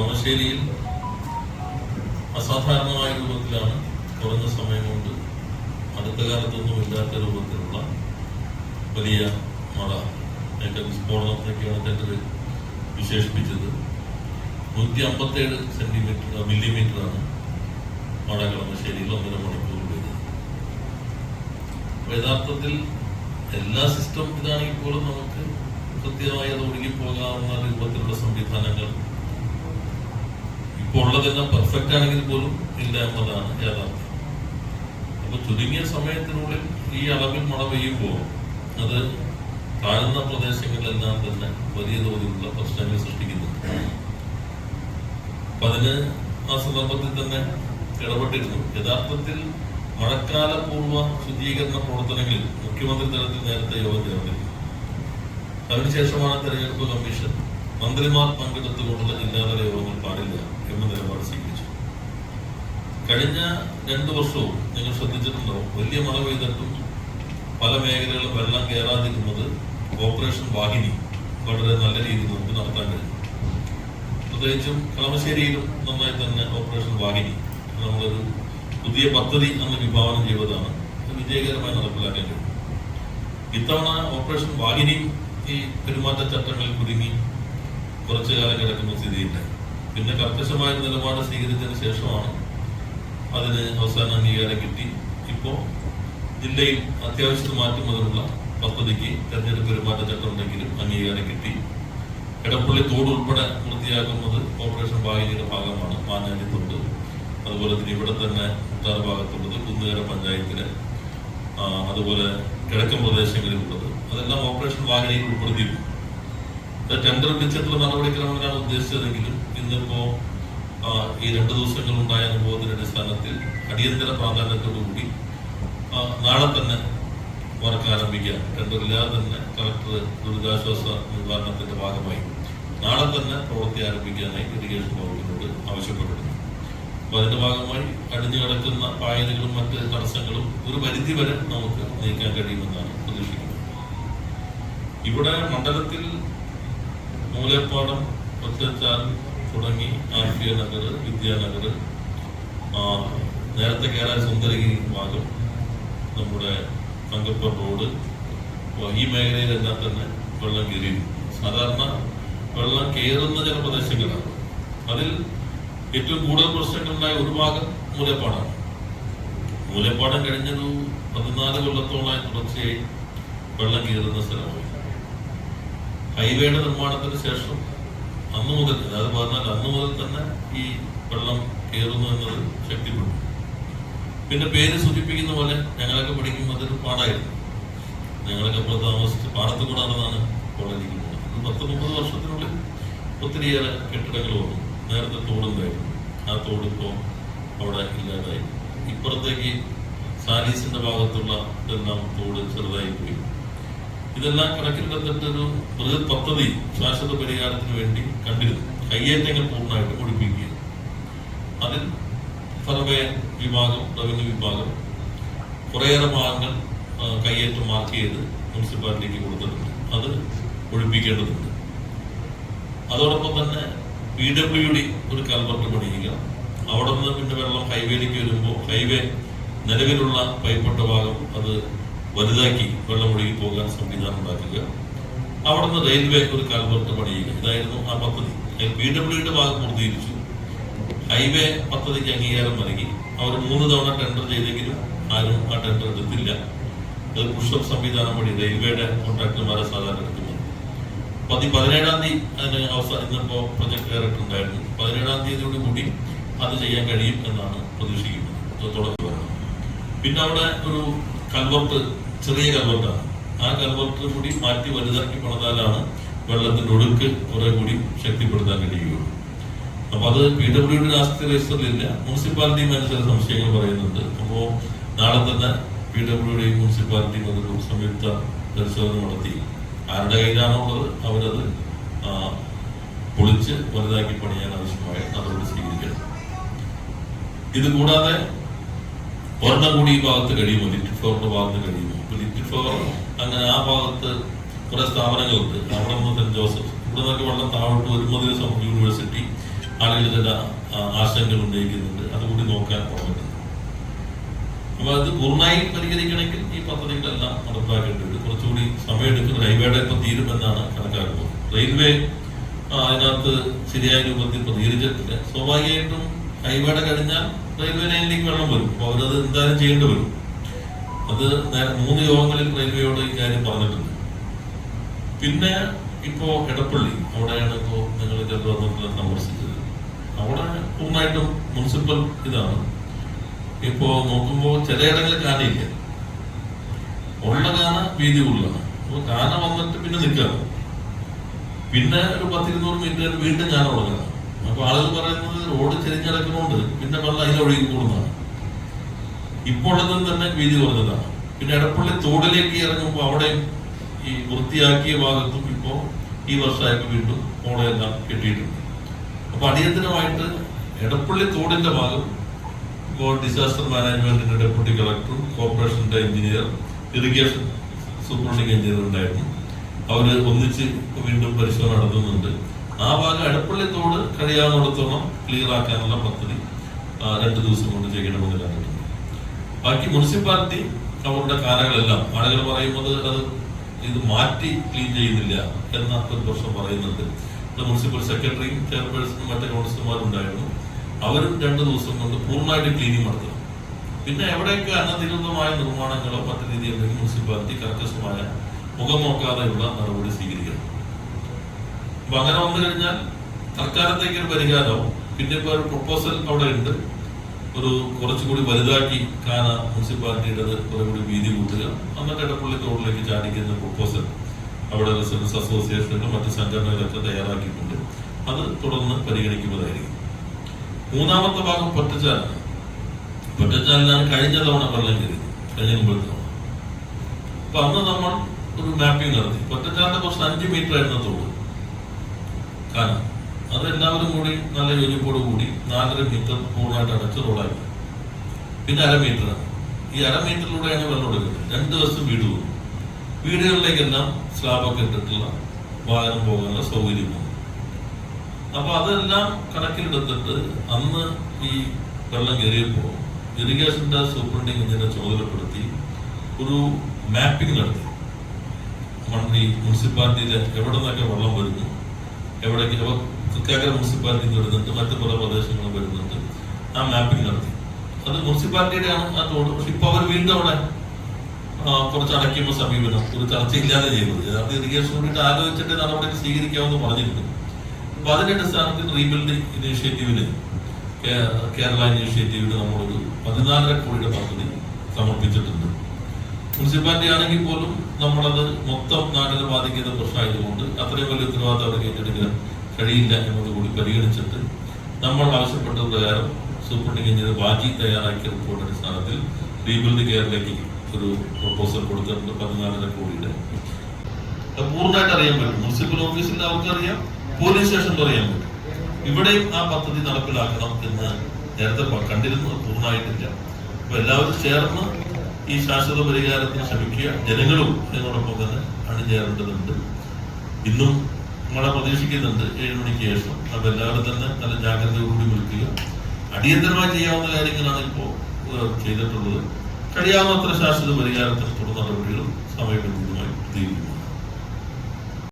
കളമശ്ശേരിയിൽ അസാധാരണമായ രൂപത്തിലാണ് കുറഞ്ഞ സമയം കൊണ്ട് അടുത്ത കാലത്തൊന്നും ഇല്ലാത്ത രൂപത്തിലുള്ള വലിയ മഴ ഏറ്റവും വിസ്ഫോടനത്തിനൊക്കെയാണ് ടെൻഡർ വിശേഷിപ്പിച്ചത്. നൂറ്റി അമ്പത്തേഴ് സെന്റിമീറ്റർ മില്ലിമീറ്ററാണ് മഴ കളമശ്ശേരിയിൽ ഒന്നര മണിക്കൂർ പെയ്തത്. യഥാർത്ഥത്തിൽ എല്ലാ സിസ്റ്റം ഇതാണെങ്കിൽ പോലും നമുക്ക് കൃത്യമായി അത് ഒഴുകിപ്പോകാവുന്ന രൂപത്തിലുള്ള സംവിധാനങ്ങൾ ഇപ്പോൾ ഉള്ളതെല്ലാം പെർഫെക്റ്റ് ആണെങ്കിൽ പോലും ഇല്ല എന്നതാണ് യാഥാർത്ഥ്യം അപ്പൊ ചുരുങ്ങിയ സമയത്തിനുള്ളിൽ ഈ അളവിൽ മഴ പെയ്യുമ്പോൾ അത് താഴ്ന്ന പ്രദേശങ്ങളിലെല്ലാം തന്നെ വലിയ തോതിലുള്ള പ്രശ്നങ്ങൾ സൃഷ്ടിക്കുന്നുണ്ട് അപ്പൊ അതിന് ആ സന്ദർഭത്തിൽ തന്നെ ഇടപെട്ടിരുന്നു. യഥാർത്ഥത്തിൽ മഴക്കാല പൂർവ ശുദ്ധീകരണ പ്രവർത്തനങ്ങളിൽ മുഖ്യമന്ത്രി തലത്തിൽ നേരത്തെ യോഗം ചേർന്നിരുന്നു. അതിനുശേഷമാണ് തെരഞ്ഞെടുപ്പ് കമ്മീഷൻ മന്ത്രിമാർ പങ്കെടുത്തുകൊണ്ടുള്ള ജില്ലാതല യോഗങ്ങൾ പാടില്ല. എന്ന നിലപാട് സ്വീകരിച്ചു. കഴിഞ്ഞ രണ്ടു വർഷവും നിങ്ങൾ ശ്രദ്ധിച്ചിട്ടുണ്ടാവും വലിയ മഴ പെയ്തിട്ടും പല മേഖലകളിലും വെള്ളം കയറാതിരുന്നത് ഓപ്പറേഷൻ വാഹിനി വളരെ നല്ല രീതിയിൽ നമുക്ക് നടത്താൻ കഴിഞ്ഞു. പ്രത്യേകിച്ചും കളമശ്ശേരിയിലും നന്നായി തന്നെ ഓപ്പറേഷൻ വാഹിനി നമ്മളൊരു പുതിയ പദ്ധതി അന്ന് വിഭാവനം ചെയ്തതാണ്. വിജയകരമായി നടപ്പിലാക്കാൻ കഴിയും. ഇത്തവണ ഓപ്പറേഷൻ വാഹിനിയും ഈ പെരുമാറ്റച്ചട്ടങ്ങളിൽ കുടുങ്ങി കുറച്ചു കാലം കിടക്കുന്ന സ്ഥിതിയുണ്ടായി പിന്നെ കർക്കശമായ നിലപാട് സ്വീകരിച്ചതിന് ശേഷമാണ് അതിന് അവസാന അംഗീകാരം കിട്ടി. ഇപ്പോ ജില്ലയിൽ അത്യാവശ്യത്തിന് മാറ്റം മുതലുള്ള പദ്ധതിക്ക് തെരഞ്ഞെടുപ്പ് പെരുമാറ്റച്ചട്ടം ഉണ്ടെങ്കിലും അംഗീകാരം കിട്ടി. എടപ്പള്ളി തോട് ഉൾപ്പെടെ വൃത്തിയാക്കുന്നത് ഓപ്പറേഷൻ ഭാഗ്യയുടെ ഭാഗമാണ് മാനാനി തോട്. അതുപോലെ തന്നെ ഇവിടെ തന്നെ മുത്താർ ഭാഗത്തുള്ളത് കുന്നുകര പഞ്ചായത്തിലെ അതുപോലെ കിഴക്കൻ പ്രദേശങ്ങളിലുള്ളത്. അതെല്ലാം ഓപ്പറേഷൻ വാഹനയിൽ ഉൾപ്പെടുത്തിയിരുന്നു. ടെൻഡർ വിളിച്ചിട്ടുള്ള നടപടിക്രമങ്ങളാണ് ഉദ്ദേശിച്ചതെങ്കിലും ഇന്നിപ്പോ ഈ രണ്ട് ദിവസങ്ങൾ ഉണ്ടായ അനുഭവത്തിന്റെ അടിസ്ഥാനത്തിൽ അടിയന്തര പ്രാധാന്യത്തോടുകൂടി നാളെ തന്നെ വർക്ക് ആരംഭിക്കാൻ ഇല്ലാതെ തന്നെ കളക്ടർ ദുരിതാശ്വാസ നിവാരണത്തിന്റെ ഭാഗമായി നാളെ തന്നെ പ്രവൃത്തി ആരംഭിക്കാനായി ഇറിഗേഷൻ വകുപ്പിനോട് ആവശ്യപ്പെട്ടിരുന്നു. അപ്പൊ അതിന്റെ ഭാഗമായി അടിഞ്ഞു കിടക്കുന്ന പായലുകളും മറ്റ് തടസ്സങ്ങളും ഒരു പരിധി വരെ നമുക്ക് നീക്കാൻ കഴിയുമെന്നാണ് പ്രതീക്ഷിക്കുന്നത്. ഇവിടെ മണ്ഡലത്തിൽ മൂലപ്പാടം ഒറ്റച്ചാൽ തുടങ്ങി ആർഫിയ നഗർ വിദ്യാനഗർ നേരത്തെ കേരള സുന്ദരഗിരി ഭാഗം നമ്മുടെ തങ്കപ്പ റോഡ് ഈ മേഖലയിലെല്ലാം തന്നെ വെള്ളം കയറി. സാധാരണ വെള്ളം കയറുന്ന ചില പ്രദേശങ്ങളാണ്. അതിൽ ഏറ്റവും കൂടുതൽ പ്രശ്നങ്ങളുണ്ടായ ഒരു ഭാഗം മൂലപ്പാടാണ്. മൂലപ്പാടം കഴിഞ്ഞൊരു പതിനാല് കൊല്ലത്തോളമായി തുടർച്ചയായി വെള്ളം കയറുന്ന സ്ഥലമായി ഹൈവേയുടെ നിർമ്മാണത്തിന് ശേഷം അന്ന് മുതൽ അതായത് പറഞ്ഞാൽ അന്ന് മുതൽ തന്നെ ഈ വെള്ളം കയറുന്നു എന്നത് ശക്തിപ്പെട്ടു പിന്നെ പേര് സൂചിപ്പിക്കുന്ന പോലെ ഞങ്ങളൊക്കെ പഠിക്കുമ്പോൾ അതൊരു പാടായിരുന്നു ഞങ്ങളൊക്കെ ഇപ്പോൾ താമസിച്ച് പാടത്ത് കൂടെ നടന്നാണ് കോളേജിൽ പോകുന്നത് പത്ത് മുപ്പത് വർഷത്തിനുള്ളിൽ ഒത്തിരിയേറെ കെട്ടിടങ്ങൾ വന്നു. നേരത്തെ തോടുണ്ടായിരുന്നു. ആ തോട് അവിടെ ഇല്ലാതായി. ഇപ്പുറത്തേക്ക് സാലീസിന്റെ ഭാഗത്തുള്ള ഇതെല്ലാം തോട് ചെറുതായി പോയി. ഇതെല്ലാം കണക്കിലെടുത്തിട്ട് ഒരു ബൃഹത് പദ്ധതി ശാശ്വത പരിഹാരത്തിന് വേണ്ടി കണ്ടിരുന്നു. കയ്യേറ്റങ്ങൾ പൂർണമായിട്ട് ഒഴിപ്പിക്കുക അതിൽ സർവേ വിഭാഗം റവന്യൂ വിഭാഗം കുറേയേറെ ഭാഗങ്ങൾ കയ്യേറ്റം മാർക്ക് ചെയ്ത് മുനിസിപ്പാലിറ്റിക്ക് കൊടുത്തിട്ടുണ്ട്. അത് ഒഴിപ്പിക്കേണ്ടതുണ്ട്. അതോടൊപ്പം തന്നെ പി ഡബ്ല്യു ഡി ഒരു കൽവർട്ട് പണിയുക. അവിടെ നിന്ന് പിന്നെ വെള്ളം ഹൈവേയിലേക്ക് വരുമ്പോൾ ഹൈവേ നിലവിലുള്ള പൈപ്പെട്ട ഭാഗം അത് വലുതാക്കി വെള്ളമൊഴുകി പോകാൻ സംവിധാനം ഉണ്ടാക്കുക. അവിടുന്ന് റെയിൽവേ ഒരു കൽവർട്ട് പണിയുക. ഇതായിരുന്നു ആ പദ്ധതി. ബി ഡബ്ല്യുയുടെ ഭാഗം പൂർത്തീകരിച്ചു. ഹൈവേ പദ്ധതിക്ക് അംഗീകാരം നൽകി. അവർ മൂന്ന് തവണ ടെൻഡർ ചെയ്തെങ്കിലും ആരും ആ ടെൻഡർ എടുത്തില്ല. അത് പുഷപ്പ് സംവിധാനം വഴി റെയിൽവേയുടെ കോൺട്രാക്ടർമാരെ സാധാരണ എടുക്കുന്നു പതി പതിനേഴാം തീയതി അതിന് അവസാനം ഇന്നിപ്പോ പ്രൊജക്ട് ഡയറക്ടർ ഉണ്ടായിരുന്നു. പതിനേഴാം തീയതിയോട് കൂടി അത് ചെയ്യാൻ കഴിയും എന്നാണ് പ്രതീക്ഷിക്കുന്നത്. തുടർന്ന് പിന്നെ അവിടെ ഒരു കൽവർട്ട് ചെറിയ കൺവെർട്ടാണ് ആ കൺവെർട്ടർ കൂടി മാറ്റി വലുതാക്കി പണിതാലാണ് വെള്ളത്തിന്റെ ഒഴുക്ക് കുറെ കൂടി ശക്തിപ്പെടുത്താൻ കഴിയുകയുള്ളൂ. അപ്പൊ അത് പി ഡബ്ല്യു ഡി രാഷ്ട്രീയ രജിസ്റ്ററിലില്ല. മുനിസിപ്പാലിറ്റിയും അതിന് ചില സംശയങ്ങൾ പറയുന്നുണ്ട്. അപ്പോ നാളെ തന്നെ പി ഡബ്ല്യു ഡി മുനിസിപ്പാലിറ്റിയും അതൊരു സംയുക്ത പരിശോധന നടത്തി. ആരുടെ കയ്യിലാണോ ഉള്ളത് അവരത് പൊളിച്ച് വലുതാക്കി പണിയാൻ ആവശ്യമായ നടപടി സ്വീകരിക്കണം. ഇത് കൂടാതെ ഒരെണ്ണം കൂടി ഈ ഭാഗത്ത് കഴിയുമോ? ലിറ്റിൽ ഫ്ലോറിന്റെ ഭാഗത്ത് കഴിയുമോ? ഇപ്പൊ ലിറ്റിൽ ഫ്ലോർ അങ്ങനെ ആ ഭാഗത്ത് കുറെ സ്ഥാപനങ്ങളുണ്ട്. അവിടെ നിന്ന് സെന്റ് ജോസഫ്. ഇവിടെ നിന്നൊക്കെ വെള്ളം താഴോട്ട് വരുമ്പോൾ യൂണിവേഴ്സിറ്റി ആളുകൾ ചില ആശങ്കകൾ ഉന്നയിക്കുന്നുണ്ട്. അതുകൂടി നോക്കാൻ പറഞ്ഞിട്ടുണ്ട് അപ്പൊ അത് പൂർണമായി പരിഹരിക്കണമെങ്കിൽ ഈ പദ്ധതികളെല്ലാം നടപ്പാക്കേണ്ടി വരും കുറച്ചുകൂടി സമയമെടുക്കും റെയിൽവേയുടെ ഇപ്പൊ തീരുമെന്നാണ് കണക്കാക്കുന്നത്. റെയിൽവേ അതിനകത്ത് ശരിയായ രൂപത്തിൽ പ്രതികരിച്ചിട്ടില്ല. സ്വാഭാവികമായിട്ടും ഹൈവേയുടെ കഴിഞ്ഞാൽ റെയിൽവേ ലൈനിലേക്ക് വെള്ളം വരും. അപ്പൊ അവരത് എന്തായാലും ചെയ്യേണ്ടി വരും. അത് മൂന്ന് യോഗങ്ങളിൽ റെയിൽവേയോട് ഈ കാര്യം പറഞ്ഞിട്ടുണ്ട്. പിന്നെ ഇപ്പോ എടപ്പള്ളി അവിടെയാണ് ഇപ്പോ നിങ്ങൾ ചെറുത് വന്നിട്ട് സന്ദർശിച്ചത് അവിടെ പൂർണമായിട്ടും മുനിസിപ്പൽ ഇതാണ്. ഇപ്പോ നോക്കുമ്പോ ചിലയിടങ്ങളിൽ കാനയില്ല. ഉള്ള കാന വീതി കൂടുതലാണ്. അപ്പൊ കാന വന്നിട്ട് പിന്നെ നിൽക്കാം പിന്നെ ഒരു പത്തിരുന്നൂറ് മീറ്റർ വീണ്ടും കാന തുടങ്ങുകയാണ് അപ്പൊ ആളുകൾ പറയുന്നത് റോഡ് ചെരിഞ്ഞടക്കുന്നോണ്ട് പിന്നെ വെള്ളം അതിലൊഴുകി കൂടുന്നതാണ്. ഇപ്പോൾ ഉള്ളതും തന്നെ വീതി കുറഞ്ഞതാണ്. പിന്നെ എടപ്പള്ളി തോടിലേക്ക് ഇറങ്ങുമ്പോൾ അവിടെ ഈ വൃത്തിയാക്കിയ ഭാഗത്തും ഇപ്പോ ഈ വർഷമായിട്ട് വീണ്ടും മോളെല്ലാം കെട്ടിയിട്ടുണ്ട്. അപ്പൊ അടിയന്തരമായിട്ട് എടപ്പള്ളി തോടിന്റെ ഭാഗം ഇപ്പോൾ ഡിസാസ്റ്റർ മാനേജ്മെന്റിന്റെ ഡെപ്യൂട്ടി കളക്ടർ കോർപ്പറേഷന്റെ എഞ്ചിനീയർ ഇറിഗേഷൻ സൂപ്രണ്ടിങ് എഞ്ചിനീയർ ഉണ്ടായിരുന്നു. അവർ ഒന്നിച്ച് വീണ്ടും പരിശോധന നടത്തുന്നുണ്ട്. ആ ഭാഗം എടപ്പള്ളി തോട് കഴിയാവുന്നിടത്തോളം ക്ലിയർ ആക്കാനുള്ള പദ്ധതി രണ്ട് ദിവസം കൊണ്ട് ചെയ്യണമെന്ന് ബാക്കി മുനിസിപ്പാലിറ്റി അവരുടെ കാലങ്ങളെല്ലാം ആളുകൾ പറയുന്നത് അത് ഇത് മാറ്റി ക്ലീൻ ചെയ്യുന്നില്ല എന്ന ഒരു പ്രശ്നം പറയുന്നുണ്ട്. മുനിസിപ്പൽ സെക്രട്ടറിയും ചെയർപേഴ്സണും മറ്റു കൗൺസിലർമാരും ഉണ്ടായിരുന്നു അവരും രണ്ട് ദിവസം കൊണ്ട് പൂർണമായിട്ട് ക്ലീനിങ് നടത്തണം. പിന്നെ എവിടെയൊക്കെ അനധികൃതമായ നിർമ്മാണങ്ങളോ മറ്റു രീതിയിലുണ്ടെങ്കിൽ മുനിസിപ്പാലിറ്റി കർക്കശമായ മുഖം നോക്കാതെയുള്ള നടപടി സ്വീകരിക്കണം. അപ്പൊ അങ്ങനെ വന്നു കഴിഞ്ഞാൽ തൽക്കാലത്തേക്ക് ഒരു പരിഹാരവും പിന്നെ ഇപ്പൊ ഒരു പ്രപ്പോസൽ അവിടെ ഉണ്ട്. ഒരു കുറച്ചുകൂടി വലുതാക്കി കാന മുനിസിപ്പാലിറ്റിയുടെ കുറെ കൂടി വീതി കൂട്ടുക. എന്നിട്ട് ഇടപ്പള്ളി തോടിലേക്ക് ചാടിക്കുന്ന പ്രൊപ്പോസൽ അവിടെ റെസിഡൻസ് അസോസിയേഷനും മറ്റു സംഘടനകളൊക്കെ തയ്യാറാക്കിയിട്ടുണ്ട്. അത് തുടർന്ന് പരിഗണിക്കുന്നതായിരിക്കും. മൂന്നാമത്തെ ഭാഗം പൊറ്റച്ചാലാണ്. പൊറ്റച്ചാലിനാണ് കഴിഞ്ഞ തവണ വെള്ളം കയറിയത്. കഴിഞ്ഞ മുമ്പത്തെ തവണ. അപ്പൊ അന്ന് നമ്മൾ ഒരു മാപ്പിംഗ് നടത്തി. പൊറ്റച്ചാലിന്റെ കുറച്ച് അഞ്ച് മീറ്റർ ആയിരുന്ന തോട്. കാന അത് എല്ലാവരും കൂടി നല്ല യോജിപ്പോട് കൂടി നാലര മീറ്റർ കൂടുതലായിട്ട് അടച്ച് റോഡാക്കി പിന്നെ അര ഈ അര മീറ്ററിലൂടെയാണ് വെള്ളം എടുക്കുന്നത്. രണ്ട് ദിവസം വീട് പോകും വീടുകളിലേക്കെല്ലാം സ്ലാബൊക്കെ ഇട്ടിട്ടുള്ള വാഹനം പോകാനുള്ള സൗകര്യമാണ് അപ്പൊ അതെല്ലാം കണക്കിലെടുത്തിട്ട് അന്ന് ഈ വെള്ളം കയറിയപ്പോ ഇറിഗേഷന്റെ സൂപ്രണ്ടിങ് എഞ്ചിനെ ചുമതലപ്പെടുത്തി ഒരു മാപ്പിംഗ് നടത്തി. മന്ത്രി മുനിസിപ്പാലിറ്റിയിലെ എവിടെ നിന്നൊക്കെ വെള്ളം വരുന്നു? എവിടേക്ക് അപ്പോൾ തൃക്കാക്കര മുനിസിപ്പാലിറ്റി വരുന്നുണ്ട്. മറ്റു പല പ്രദേശങ്ങളും വരുന്നുണ്ട്. ആ മാപ്പിംഗ് നടത്തി. അത് മുനിസിപ്പാലിറ്റിയുടെ ആണ് ആ തോട്. പക്ഷെ ഇപ്പൊ അവർ വീണ്ടും അവിടെ കുറച്ച് അടയ്ക്കുമ്പോൾ സമീപനം. ഒരു ചർച്ചയില്ലാതെ ചെയ്തത് യഥാർത്ഥ ഇറിഗേഷൻ വേണ്ടിയിട്ട് ആലോചിച്ചിട്ട് നടപടി സ്വീകരിക്കാമെന്ന് പറഞ്ഞിരുന്നു. അപ്പൊ അതിന്റെ അടിസ്ഥാനത്തിൽ റീബിൽഡ് ഇനീഷ്യേറ്റീവിന് കേരള ഇനീഷ്യേറ്റീവിന് നമ്മളൊരു പതിനാലര കോടിയുടെ പദ്ധതി മുനിസിപ്പാലിറ്റി ആണെങ്കിൽ പോലും നമ്മളത് മൊത്തം നാടിനെ ബാധിക്കുന്ന പ്രശ്നമായതുകൊണ്ട് അത്രയും വലിയ ഉത്തരവാദിത്തം അവർക്ക് ഏറ്റെടുക്കാൻ കഴിയില്ല എന്നത് കൂടി പരിഗണിച്ചിട്ട് നമ്മൾ ആവശ്യപ്പെട്ട പ്രകാരം സൂപ്രണ്ടിംഗ് എഞ്ചിനീയർ ബാജി തയ്യാറാക്കിയ റിപ്പോർട്ട് അടിസ്ഥാനത്തിൽ റീബിൽഡ് കെയറിലേക്ക് ഒരു പ്രപ്പോസൽ കൊടുത്തിട്ടുണ്ട് പതിനാലര കോടിയുടെ. പൂർണമായിട്ട് അറിയാൻ പറ്റും. മുനിസിപ്പൽ ഓഫീസിൽ അവർക്കറിയാം പോലീസ് സ്റ്റേഷനിൽ അറിയാൻ പറ്റും. ഇവിടെയും ആ പദ്ധതി നടപ്പിലാക്കണം എന്ന് നേരത്തെ കണ്ടിരുന്നു പൂർണമായിട്ടില്ല. അപ്പൊ എല്ലാവരും ചേർന്ന് ഈ ശാശ്വത പരിഹാരത്തിന് ശ്രമിക്കുക. ജനങ്ങളും ഇതിനോടൊപ്പം തന്നെ അണിചേരേണ്ടതുണ്ട്. ഇന്നും നമ്മളെ പ്രതീക്ഷിക്കുന്നുണ്ട് ഏഴ് മണിക്ക് ശേഷം. അപ്പൊ എല്ലാവരും തന്നെ നല്ല ജാഗ്രത കൂടി നിൽക്കുക. അടിയന്തരമായി ചെയ്യാവുന്ന കാര്യങ്ങളാണ് ഇപ്പോൾ ചെയ്തിട്ടുള്ളത്. കഴിയാവുന്നത്ര ശാശ്വത പരിഹാരത്തിന് തുടർ നടപടികളും സമയബന്ധിതമായി തീരുമാനിക്കും